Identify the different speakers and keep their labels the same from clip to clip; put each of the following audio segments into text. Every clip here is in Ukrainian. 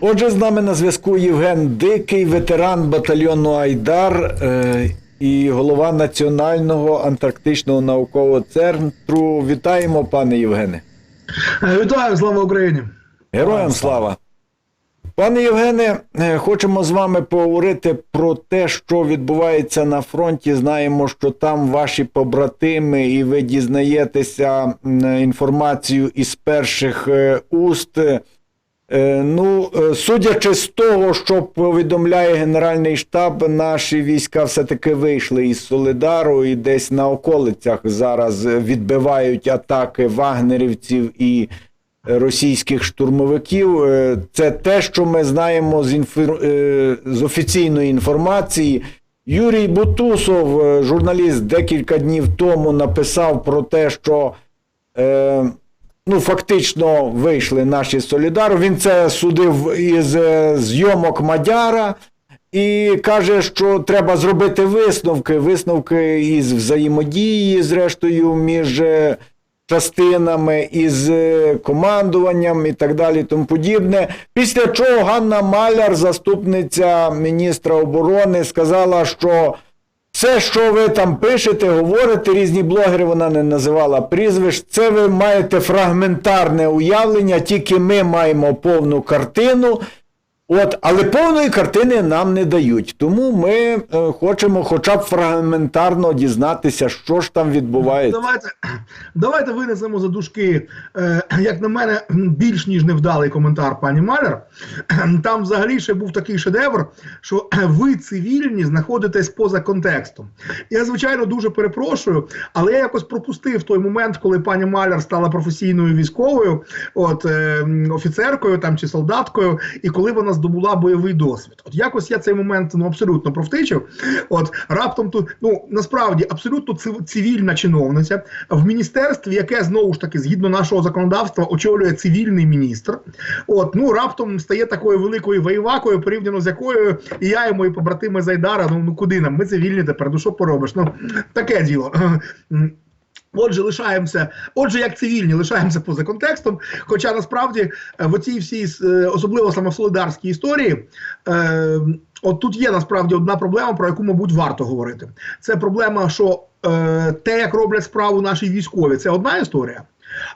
Speaker 1: Отже, з нами на зв'язку Євген Дикий, ветеран батальйону Айдар е, і голова Національного антарктичного наукового центру. Вітаємо, пане Євгене.
Speaker 2: Е, Вітаю, слава Україні!
Speaker 1: Героям слава. Пане Євгене, е, хочемо з вами поговорити про те, що відбувається на фронті. Знаємо, що там ваші побратими, і ви дізнаєтеся інформацію із перших е, уст. Е, Ну, е, судячи з того, що повідомляє Генеральний штаб, наші війська все-таки вийшли із Солидару і десь на околицях зараз відбивають атаки вагнерівців і російських штурмовиків. Е, Це те, що ми знаємо з, інфор... з офіційної інформації. Юрій Бутусов, журналіст, декілька днів тому написав про те, що ну, фактично вийшли наші з Солідару. Він це судив із е, зйомок Мадяра. І каже, що треба зробити висновки, висновки із взаємодії, зрештою, між е, частинами, із е, командуванням і так далі, тому подібне. Після чого Ганна Маляр, заступниця міністра оборони, сказала, що все, що ви там пишете, говорите, різні блогери, вона не називала прізвищ, це ви маєте фрагментарне уявлення, тільки ми маємо повну картину. От, але повної картини нам не дають. Тому ми е, хочемо хоча б фрагментарно дізнатися, що ж там відбувається.
Speaker 2: Давайте давайте винесемо за дужки, е, як на мене, більш ніж невдалий коментар пані Маляр. Там взагалі ще був такий шедевр, що ви цивільні знаходитесь поза контекстом. Я, звичайно, дуже перепрошую, але я якось пропустив той момент, коли пані Маляр стала професійною військовою, от е, офіцеркою там чи солдаткою, і коли вона здобула бойовий досвід. От якось я цей момент ну абсолютно провтичив. От раптом тут ну насправді абсолютно цивільна чиновниця в міністерстві, яке знову ж таки згідно нашого законодавства очолює цивільний міністр. От ну раптом стає такою великою воєвакою, порівняно з якою і я, і мої побратими з Айдара, ну, ну куди нам? Ми цивільні тепер. Ну що поробиш? Ну таке діло. Отже, лишаємося, отже, як цивільні, лишаємося поза контекстом. Хоча насправді е, в цій всій е, особливо саме в історії, е, от тут є насправді одна проблема, про яку, мабуть, варто говорити. Це проблема, що е, те, як роблять справу наші військові, це одна історія.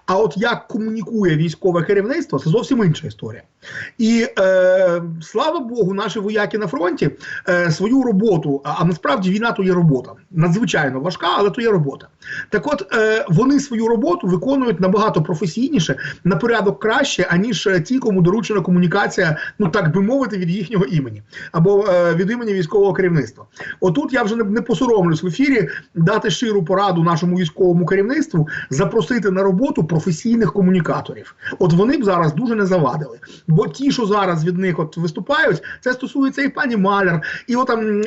Speaker 2: А от як комунікує військове керівництво, це зовсім інша історія. І е, слава Богу, наші вояки на фронті е, свою роботу, а, насправді війна то є робота. Надзвичайно важка, але то є робота. Так от е, вони свою роботу виконують набагато професійніше, на порядок краще, аніж е, ті, кому доручена комунікація, ну так би мовити, від їхнього імені або е, від імені військового керівництва. Отут я вже не, не посоромлюсь в ефірі дати щиру пораду нашому військовому керівництву, запросити на роботу професійних комунікаторів. От вони б зараз дуже не завадили. Бо ті, що зараз від них от виступають, це стосується і пані Маляр, і отам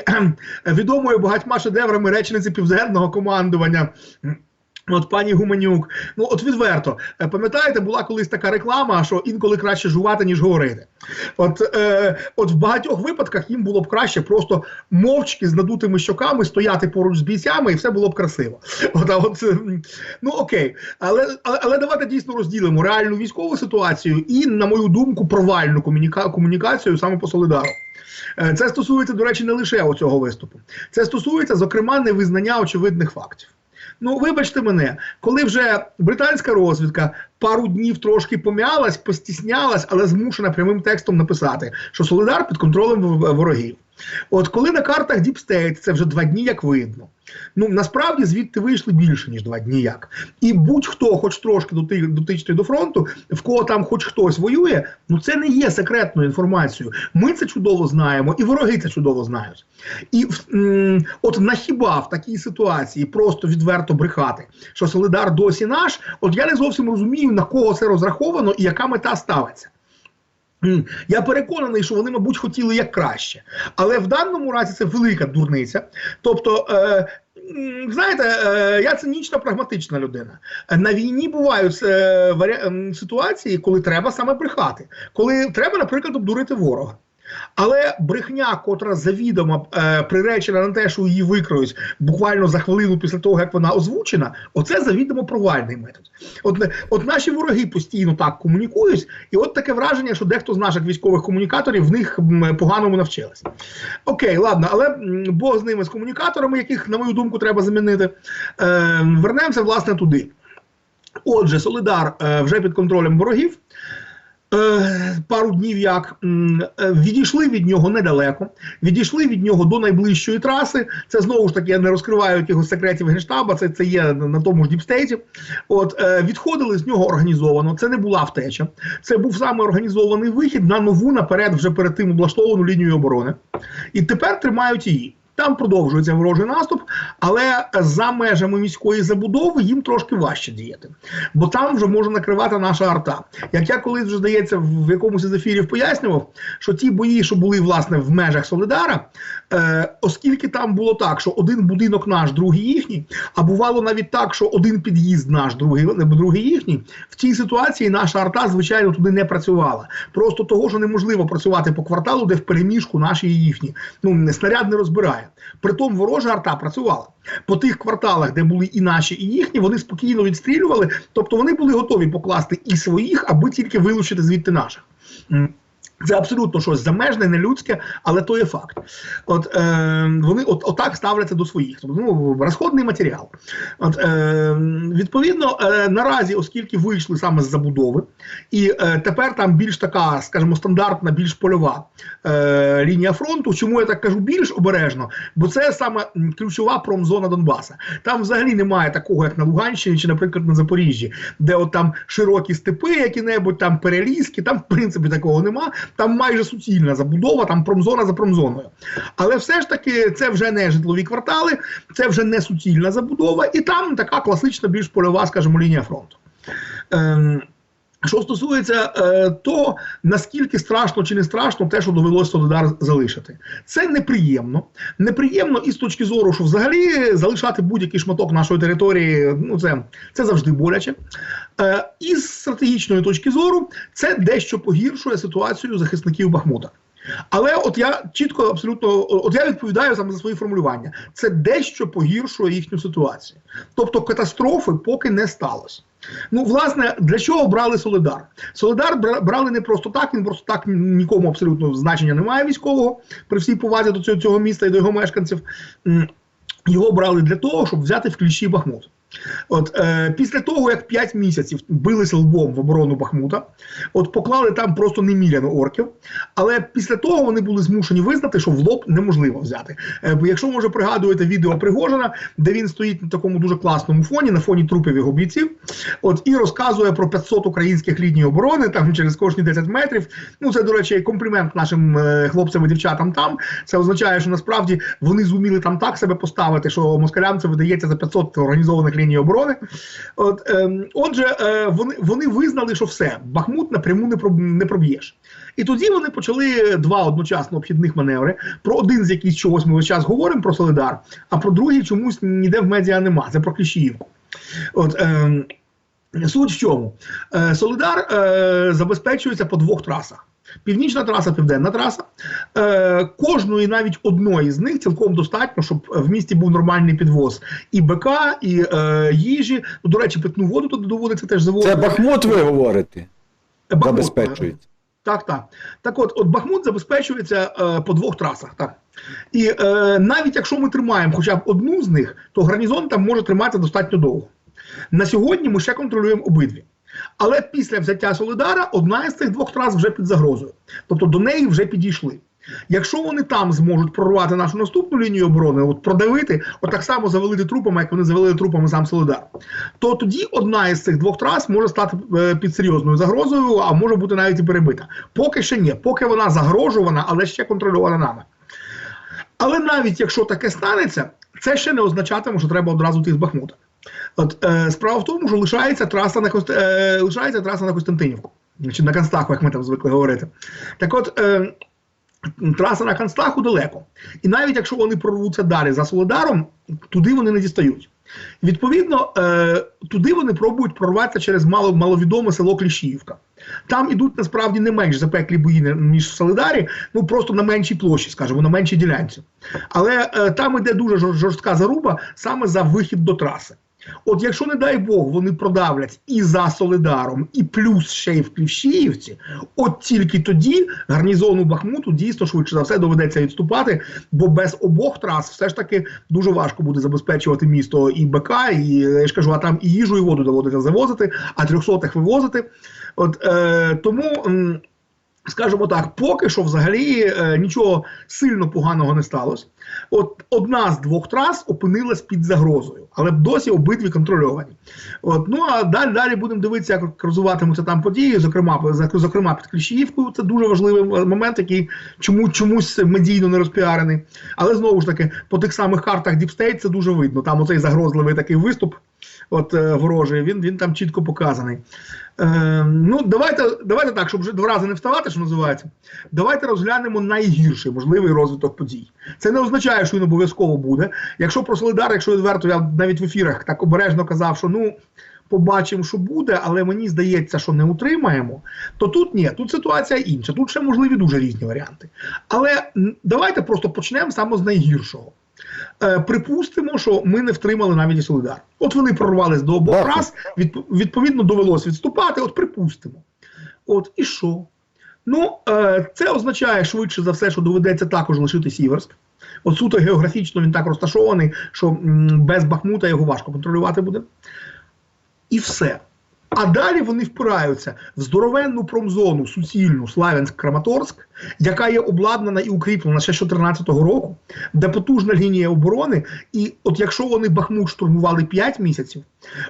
Speaker 2: відомої багатьма шедеврами речниці південного командування. От пані Гуменюк, ну от відверто, е, пам'ятаєте, була колись така реклама, що інколи краще жувати, ніж говорити. От, е, от в багатьох випадках їм було б краще просто мовчки з надутими щоками стояти поруч з бійцями, і все було б красиво. От, а от, е, ну окей, але, але, але давайте дійсно розділимо реальну військову ситуацію і, на мою думку, провальну комуніка- комунікацію саме по Солидару. Е, Це стосується, до речі, не лише оцього виступу. Це стосується, зокрема, невизнання очевидних фактів. Ну, вибачте мене, коли вже британська розвідка пару днів трошки пом'ялась, постіснялась, але змушена прямим текстом написати, що Солидар під контролем ворогів. От коли на картах State, це вже два дні, як видно. Ну насправді звідти вийшли більше ніж два дні як. І будь-хто, хоч трошки доти- дотичний до фронту, в кого там хоч хтось воює, ну це не є секретною інформацією. Ми це чудово знаємо, і вороги це чудово знають. І м, от на хіба в такій ситуації просто відверто брехати, що Солидар досі наш, от я не зовсім розумію, на кого це розраховано і яка мета ставиться. Я переконаний, що вони, мабуть, хотіли як краще. Але в даному разі це велика дурниця. Тобто, е, знаєте, е, я цинічна, прагматична людина. На війні бувають е, ситуації, коли треба саме брехати. Коли треба, наприклад, обдурити ворога. Але брехня, котра завідомо е, приречена на те, що її викроють буквально за хвилину після того, як вона озвучена, оце завідомо провальний метод. От, от наші вороги постійно так комунікують, і от таке враження, що дехто з наших військових комунікаторів в них поганому навчилися. Окей, ладно, але Бог з ними з комунікаторами, яких, на мою думку, треба замінити. Е, вернемося власне туди. Отже, Солидар е, вже під контролем ворогів. Е, Пару днів як е, відійшли від нього недалеко, відійшли від нього до найближчої траси. Це знову ж таки я не розкриваю якихось секретів генштаба. Це, це є на тому ж діпстейті. От е, відходили з нього організовано. Це не була втеча. Це був саме організований вихід на нову наперед, вже перед тим облаштовану лінію оборони. І тепер тримають її. Там продовжується ворожий наступ, але за межами міської забудови їм трошки важче діяти, бо там вже може накривати наша арта. Як я колись вже здається в якомусь із ефірів пояснював, що ті бої, що були власне в межах Солидара, е, оскільки там було так, що один будинок наш, другий їхній, а бувало навіть так, що один під'їзд наш, другий, другий їхній, в цій ситуації наша арта, звичайно, туди не працювала. Просто того, що неможливо працювати по кварталу, де в переміжку наші і їхні. Ну снаряд не розбирає. Притом ворожа арта працювала. По тих кварталах, де були і наші, і їхні, вони спокійно відстрілювали. Тобто вони були готові покласти і своїх, аби тільки вилучити звідти наших. Це абсолютно щось замежне, нелюдське, але то є факт. От е, вони от, отак ставляться до своїх. Тобто, ну, розходний матеріал. От, е, відповідно, е, наразі, оскільки вийшли саме з забудови, і е, тепер там більш така, скажімо, стандартна, більш польова е, лінія фронту. Чому я так кажу більш обережно? Бо це саме ключова промзона Донбаса. Там взагалі немає такого, як на Луганщині чи, наприклад, на Запоріжжі, де от там широкі степи, які-небудь, там перелізки, там в принципі такого нема. Там майже суцільна забудова, там промзона за промзоною. Але все ж таки це вже не житлові квартали, це вже не суцільна забудова, і там така класична, більш польова, скажімо, лінія фронту. Ем, що стосується е, того, наскільки страшно чи не страшно те, що довелося Солидар залишити, це неприємно. Неприємно і з точки зору, що взагалі залишати будь-який шматок нашої території, ну це, це завжди боляче. Е, і з стратегічної точки зору, це дещо погіршує ситуацію захисників Бахмута. Але от я чітко абсолютно, от я відповідаю саме за свої формулювання. Це дещо погіршує їхню ситуацію. Тобто катастрофи поки не сталося. Ну, власне, для чого брали Солидар? Солидар брали не просто так, він просто так нікому абсолютно значення немає військового при всій повазі до цього, цього міста і до його мешканців. Його брали для того, щоб взяти в кліщі Бахмут. От е, після того, як 5 місяців билися лбом в оборону Бахмута, от поклали там просто неміряно орків. Але після того вони були змушені визнати, що в лоб неможливо взяти. Е, якщо може пригадуєте відео Пригожина, де він стоїть на такому дуже класному фоні, на фоні трупів його бійців, от і розказує про 500 українських ліній оборони там через кожні 10 метрів. Ну це до речі, комплімент нашим е, хлопцям і дівчатам там. Це означає, що насправді вони зуміли там так себе поставити, що москалям це видається за 500 організованих ліній оборони. От, ем, отже, е, вони, вони визнали, що все, Бахмут напряму не, не проб'єш. І тоді вони почали два одночасно обхідних маневри. Про один з якийсь чогось ми весь час говоримо про Солидар, а про другий чомусь ніде в медіа нема. Це про Кліщіївку. От, ем, суть в чому? Е, Солидар е, забезпечується по двох трасах. Північна траса, південна траса. Е, кожної, навіть одної з них цілком достатньо, щоб в місті був нормальний підвоз і БК, і е, їжі. Ну, до речі, питну воду тут доводиться теж завозити.
Speaker 1: Це Бахмут, ви говорите?
Speaker 2: Бахмут,
Speaker 1: Забезпечується.
Speaker 2: Так, так. Так от, от Бахмут забезпечується е, по двох трасах. Так. І е, навіть якщо ми тримаємо хоча б одну з них, то гарнізон там може триматися достатньо довго. На сьогодні ми ще контролюємо обидві. Але після взяття Солидара одна із цих двох трас вже під загрозою. Тобто до неї вже підійшли. Якщо вони там зможуть прорвати нашу наступну лінію оборони, от продавити, от так само завалити трупами, як вони завалили трупами сам Солидар, то тоді одна із цих двох трас може стати е, під серйозною загрозою, а може бути навіть і перебита. Поки ще ні, поки вона загрожувана, але ще контрольована нами. Але навіть якщо таке станеться, це ще не означатиме, що треба одразу йти з Бахмута. От е, справа в тому, що лишається траса на Кост... е, лишається траса на Костянтинівку, чи на Констаху, як ми там звикли говорити. Так от. Е, Траса на Констаху далеко. І навіть якщо вони прорвуться далі за Солодаром, туди вони не дістають. Відповідно, е, туди вони пробують прорватися через мало, маловідоме село Кліщіївка. Там ідуть насправді не менш запеклі бої ніж в Солидарі, ну просто на меншій площі, скажімо, на меншій ділянці. Але е, там іде дуже жорстка заруба саме за вихід до траси. От якщо, не дай Бог, вони продавлять і за Солидаром, і плюс ще й в Кліщіївці, от тільки тоді гарнізону Бахмуту дійсно швидше за все доведеться відступати, бо без обох трас все ж таки дуже важко буде забезпечувати місто і БК, і я ж кажу, а там і їжу, і воду доводиться завозити, а трьохсотих вивозити. От е, тому. Скажімо так, поки що взагалі е, нічого сильно поганого не сталося. От одна з двох трас опинилась під загрозою, але досі обидві контрольовані. От, ну а далі далі будемо дивитися, як розвиватимуться там події, зокрема, зокрема під Кліщіївкою. Це дуже важливий момент, який чому, чомусь медійно не розпіарений. Але знову ж таки, по тих самих картах State це дуже видно. Там оцей загрозливий такий виступ. От е, ворожий, він, він там чітко показаний. Е, ну, давайте, давайте так, щоб вже два рази не вставати, що називається. Давайте розглянемо найгірший можливий розвиток подій. Це не означає, що він обов'язково буде. Якщо про Солидар, якщо відверто, я навіть в ефірах так обережно казав, що ну. Побачимо, що буде, але мені здається, що не утримаємо. То тут ні, тут ситуація інша. Тут ще можливі дуже різні варіанти. Але давайте просто почнемо саме з найгіршого. Е, припустимо, що ми не втримали навіть і Солидар. От вони прорвались до обох раз, відповідно довелось відступати. От припустимо. От і що? Ну, е, це означає швидше за все, що доведеться також лишити Сіверськ. От суто географічно він так розташований, що без Бахмута його важко контролювати буде. І все. А далі вони впираються в здоровенну промзону суцільну Славянськ-Краматорськ, яка є обладнана і укріплена ще з 2014 року, де потужна лінія оборони. І от якщо вони Бахмут штурмували 5 місяців,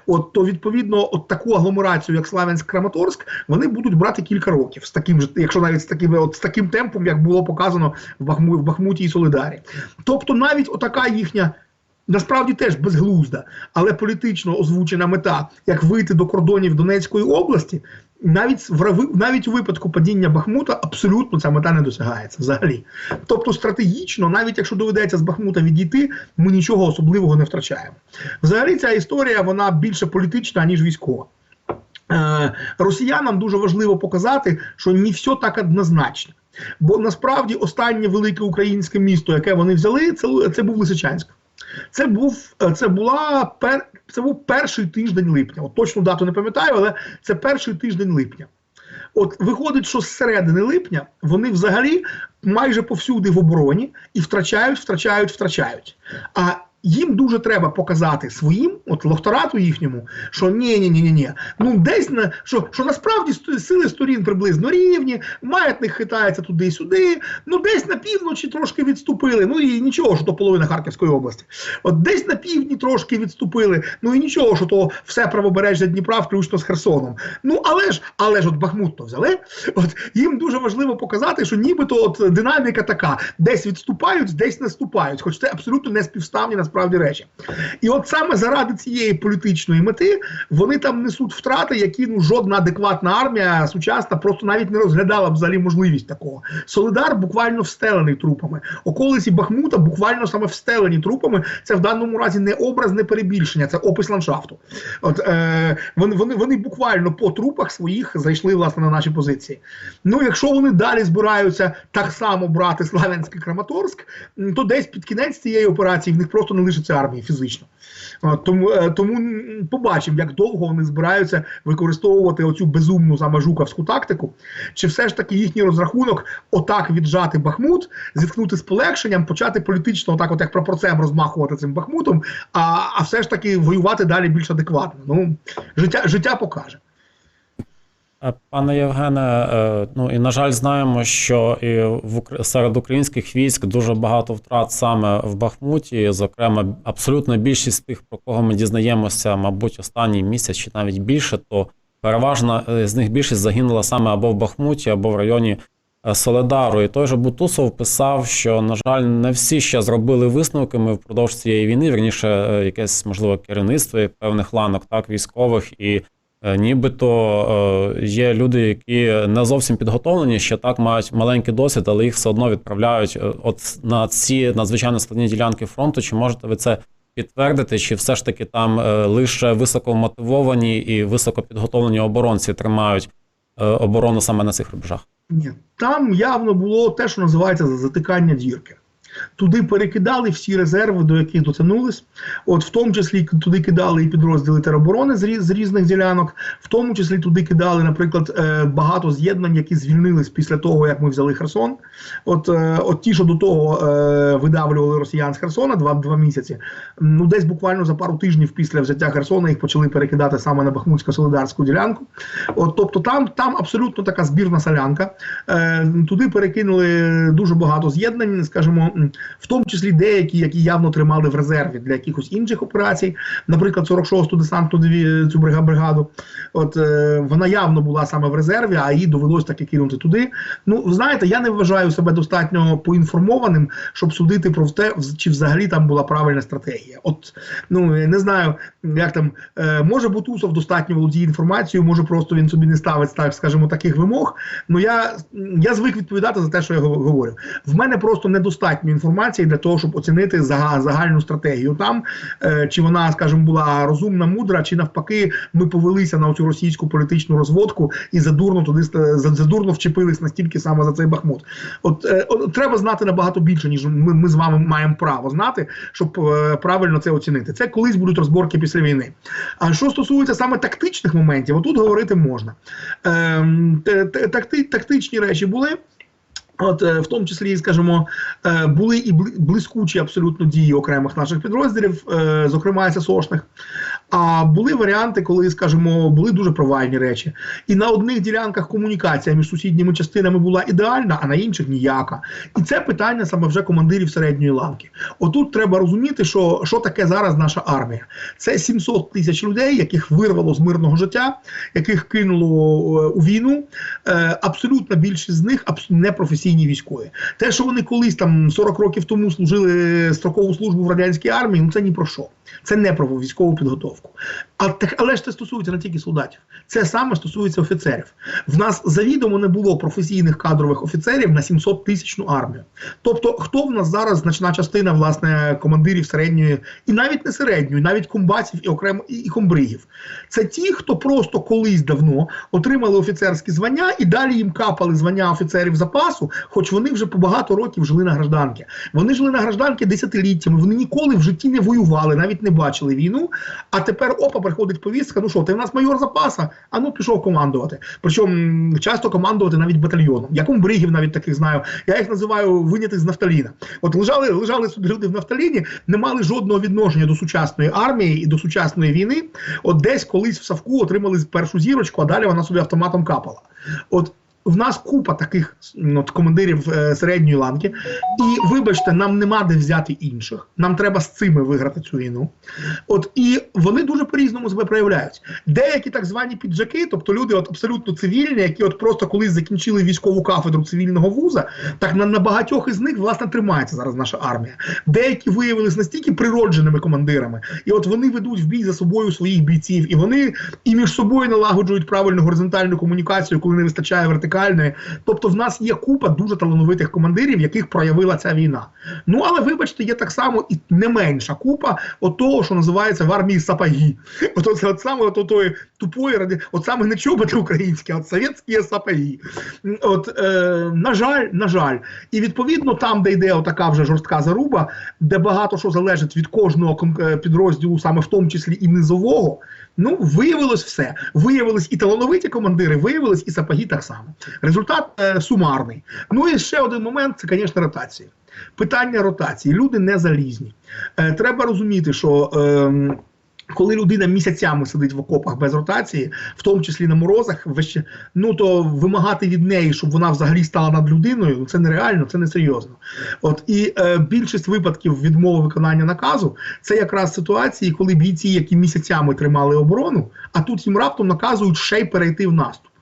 Speaker 2: от то відповідно от таку агломерацію, як Славянськ-Краматорськ, вони будуть брати кілька років з таким же, якщо навіть з таким, от з таким темпом, як було показано в Бахму, в Бахмуті і Солидарі. Тобто, навіть отака їхня. Насправді теж безглузда, але політично озвучена мета, як вийти до кордонів Донецької області, навіть в навіть у випадку падіння Бахмута абсолютно ця мета не досягається взагалі. Тобто, стратегічно, навіть якщо доведеться з Бахмута відійти, ми нічого особливого не втрачаємо. Взагалі, ця історія вона більше політична ніж військова. Е, Росіянам дуже важливо показати, що не все так однозначно. Бо насправді останнє велике українське місто, яке вони взяли, це, це був Лисичанськ. Це був е, це була пер, це був перший тиждень липня. От точну дату не пам'ятаю, але це перший тиждень липня. От виходить, що з середини липня вони взагалі майже повсюди в обороні і втрачають, втрачають, втрачають. А їм дуже треба показати своїм, от лохторату їхньому, що ні, ні, ні, ні, ні. Ну десь на що, що насправді сили сторін приблизно рівні, маятник хитається туди-сюди. Ну десь на півночі трошки відступили. Ну і нічого, що то половина Харківської області. От десь на півдні трошки відступили. Ну і нічого, що то все правобережжя Дніпра, включно з Херсоном. Ну але ж, але ж от Бахмут то взяли. От їм дуже важливо показати, що нібито от динаміка така: десь відступають, десь наступають. Хоч це абсолютно не співставні насправді речі. І от саме заради цієї політичної мети вони там несуть втрати, які ну жодна адекватна армія сучасна просто навіть не розглядала взагалі можливість такого. Солидар буквально встелений трупами. Околиці Бахмута буквально саме встелені трупами. Це в даному разі не образ, не перебільшення, це опис ландшафту. От е, вони, вони, вони буквально по трупах своїх зайшли власне на наші позиції. Ну, якщо вони далі збираються так само брати Славянський Краматорськ, то десь під кінець цієї операції в них просто не лишиться армії фізично. Тому е, тому побачимо, як довго вони збираються використовувати оцю безумну саме жуковську тактику, чи все ж таки їхній розрахунок отак віджати Бахмут, зіткнути з полегшенням, почати політично, отак, от як прапорцем розмахувати цим Бахмутом, а, а все ж таки воювати далі більш адекватно. Ну життя, життя покаже.
Speaker 3: Е, Пане Євгене, е, ну і на жаль, знаємо, що і в серед українських військ дуже багато втрат саме в Бахмуті. Зокрема, абсолютна більшість тих, про кого ми дізнаємося, мабуть, останній місяць чи навіть більше, то переважна е, з них більшість загинула саме або в Бахмуті, або в районі Соледару. І той же Бутусов писав, що, на жаль, не всі ще зробили висновки. Ми впродовж цієї війни, вірніше, е, якесь можливо керівництво певних ланок, так військових і. Е, Нібито е, є люди, які не зовсім підготовлені, ще так мають маленький досвід, але їх все одно відправляють е, от на ці надзвичайно складні ділянки фронту. Чи можете ви це підтвердити? Чи все ж таки там лише високомотивовані і високопідготовлені оборонці тримають оборону саме на цих рубежах?
Speaker 2: Ні, там явно було те, що називається затикання дірки. Туди перекидали всі резерви, до яких дотягнулись. От в тому числі туди кидали і підрозділи тероборони з, з різних ділянок, в тому числі туди кидали, наприклад, е, багато з'єднань, які звільнились після того, як ми взяли Херсон. От, е, от ті, що до того е, видавлювали росіян з Херсона два, два місяці. Ну, десь буквально за пару тижнів після взяття Херсона їх почали перекидати саме на Бахмутсько-Солидарську ділянку. От, тобто там, там абсолютно така збірна солянка. Туди перекинули дуже багато з'єднань, скажімо, в тому числі деякі, які явно тримали в резерві для якихось інших операцій, наприклад, 46-ту десантну цю бригаду. От е, вона явно була саме в резерві, а її довелось таки кинути туди. Ну, знаєте, я не вважаю себе достатньо поінформованим, щоб судити про те, чи взагалі там була правильна стратегія. От ну не знаю, як там е, може Бутусов достатньо володіє інформацією, може просто він собі не ставить так, скажімо, таких вимог. Ну я, я звик відповідати за те, що я говорю. В мене просто недостатньо інформації для того, щоб оцінити зага- загальну стратегію там, е, чи вона, скажімо, була розумна, мудра, чи навпаки, ми повелися на цю російську політичну розводку і задурно туди ст- задурно вчепились настільки саме за цей Бахмут. От, е, от треба знати набагато більше, ніж ми, ми з вами маємо право знати, щоб е, правильно це оцінити. Це колись будуть розборки після війни. А що стосується саме тактичних моментів, отут говорити можна. Ем, такти- тактичні речі були. От, е, в тому числі, скажімо, е, були і бли- блискучі абсолютно дії окремих наших підрозділів, е, зокрема ССОшних. А були варіанти, коли, скажімо, були дуже провальні речі. І на одних ділянках комунікація між сусідніми частинами була ідеальна, а на інших ніяка. І це питання саме вже командирів середньої ланки. Отут треба розуміти, що, що таке зараз наша армія. Це 700 тисяч людей, яких вирвало з мирного життя, яких кинуло е, у війну. Е, абсолютна більшість з них непрофесійні військові. Те, що вони колись там 40 років тому служили строкову службу в радянській армії, ну це ні про що. Це не про військову підготовку. А так, але ж це стосується не тільки солдатів, це саме стосується офіцерів. В нас завідомо не було професійних кадрових офіцерів на 700 тисячну армію. Тобто, хто в нас зараз значна частина власне командирів середньої, і навіть не середньої, навіть комбатів і окремо і, і комбригів. Це ті, хто просто колись давно отримали офіцерські звання і далі їм капали звання офіцерів запасу, хоч вони вже по багато років жили на гражданки. Вони жили на гражданки десятиліттями. Вони ніколи в житті не воювали, навіть не бачили війну. А тепер опа, приходить повістка. Ну що, ти в нас майор запаса? А ну пішов командувати. Причому часто командувати навіть батальйоном. Я комбригів навіть таких знаю. Я їх називаю винятих з нафталіна. От лежали, лежали собі люди в нафталіні, не мали жодного відношення до сучасної армії і до сучасної війни. От десь колись в Савку отримали першу зірочку, а далі вона собі автоматом капала. От в нас купа таких от, командирів е, середньої ланки, і вибачте, нам нема де взяти інших. Нам треба з цими виграти цю війну. От і вони дуже по-різному себе проявляють. Деякі так звані піджаки, тобто люди от абсолютно цивільні, які от просто колись закінчили військову кафедру цивільного вуза, так на, на багатьох із них власне тримається зараз наша армія. Деякі виявилися настільки природженими командирами, і от вони ведуть в бій за собою своїх бійців, і вони і між собою налагоджують правильну горизонтальну комунікацію, коли не вистачає вертикальної. Тобто, в нас є купа дуже талановитих командирів, яких проявила ця війна. Ну але вибачте, є так само і не менша купа от того, що називається в армії сапаги. От це от саме от тої тупої ради, от саме не чоботи українські, от совєтські сапаги. От е, на жаль, на жаль, і відповідно там, де йде отака вже жорстка заруба, де багато що залежить від кожного е, підрозділу, саме в тому числі і низового. Ну, виявилось все. Виявились і талановиті командири, виявились і сапаги так само. Результат е, сумарний. Ну і ще один момент це, звісно, ротація. Питання ротації. Люди не залізні. Е, треба розуміти, що. ем, коли людина місяцями сидить в окопах без ротації, в тому числі на морозах, вище, ну то вимагати від неї, щоб вона взагалі стала над людиною, ну, це нереально, це несерйозно. От і е, більшість випадків відмови виконання наказу це якраз ситуації, коли бійці, які місяцями тримали оборону, а тут їм раптом наказують ще й перейти в наступ.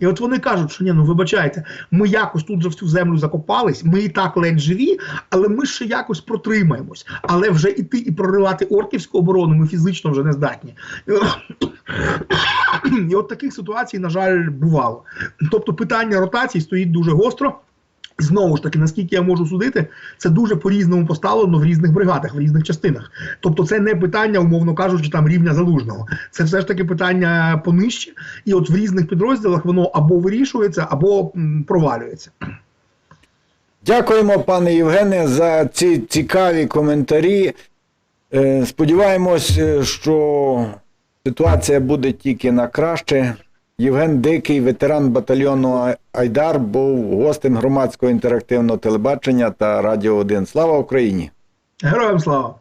Speaker 2: І от вони кажуть, що ні, ну вибачайте, ми якось тут же цю землю закопались, ми і так ледь живі, але ми ще якось протримаємось. Але вже іти і проривати орківську оборону ми фізично вже не здатні. І от таких ситуацій, на жаль, бувало. Тобто питання ротації стоїть дуже гостро. І знову ж таки, наскільки я можу судити, це дуже по-різному поставлено в різних бригадах, в різних частинах. Тобто, це не питання, умовно кажучи, там рівня залужного. Це все ж таки питання понижче, і от в різних підрозділах воно або вирішується, або провалюється.
Speaker 1: Дякуємо, пане Євгене, за ці цікаві коментарі. Е, Сподіваємось, е, що ситуація буде тільки на краще. Євген Дикий, ветеран батальйону Айдар, був гостем громадського інтерактивного телебачення та Радіо 1. Слава Україні!
Speaker 2: Героям слава!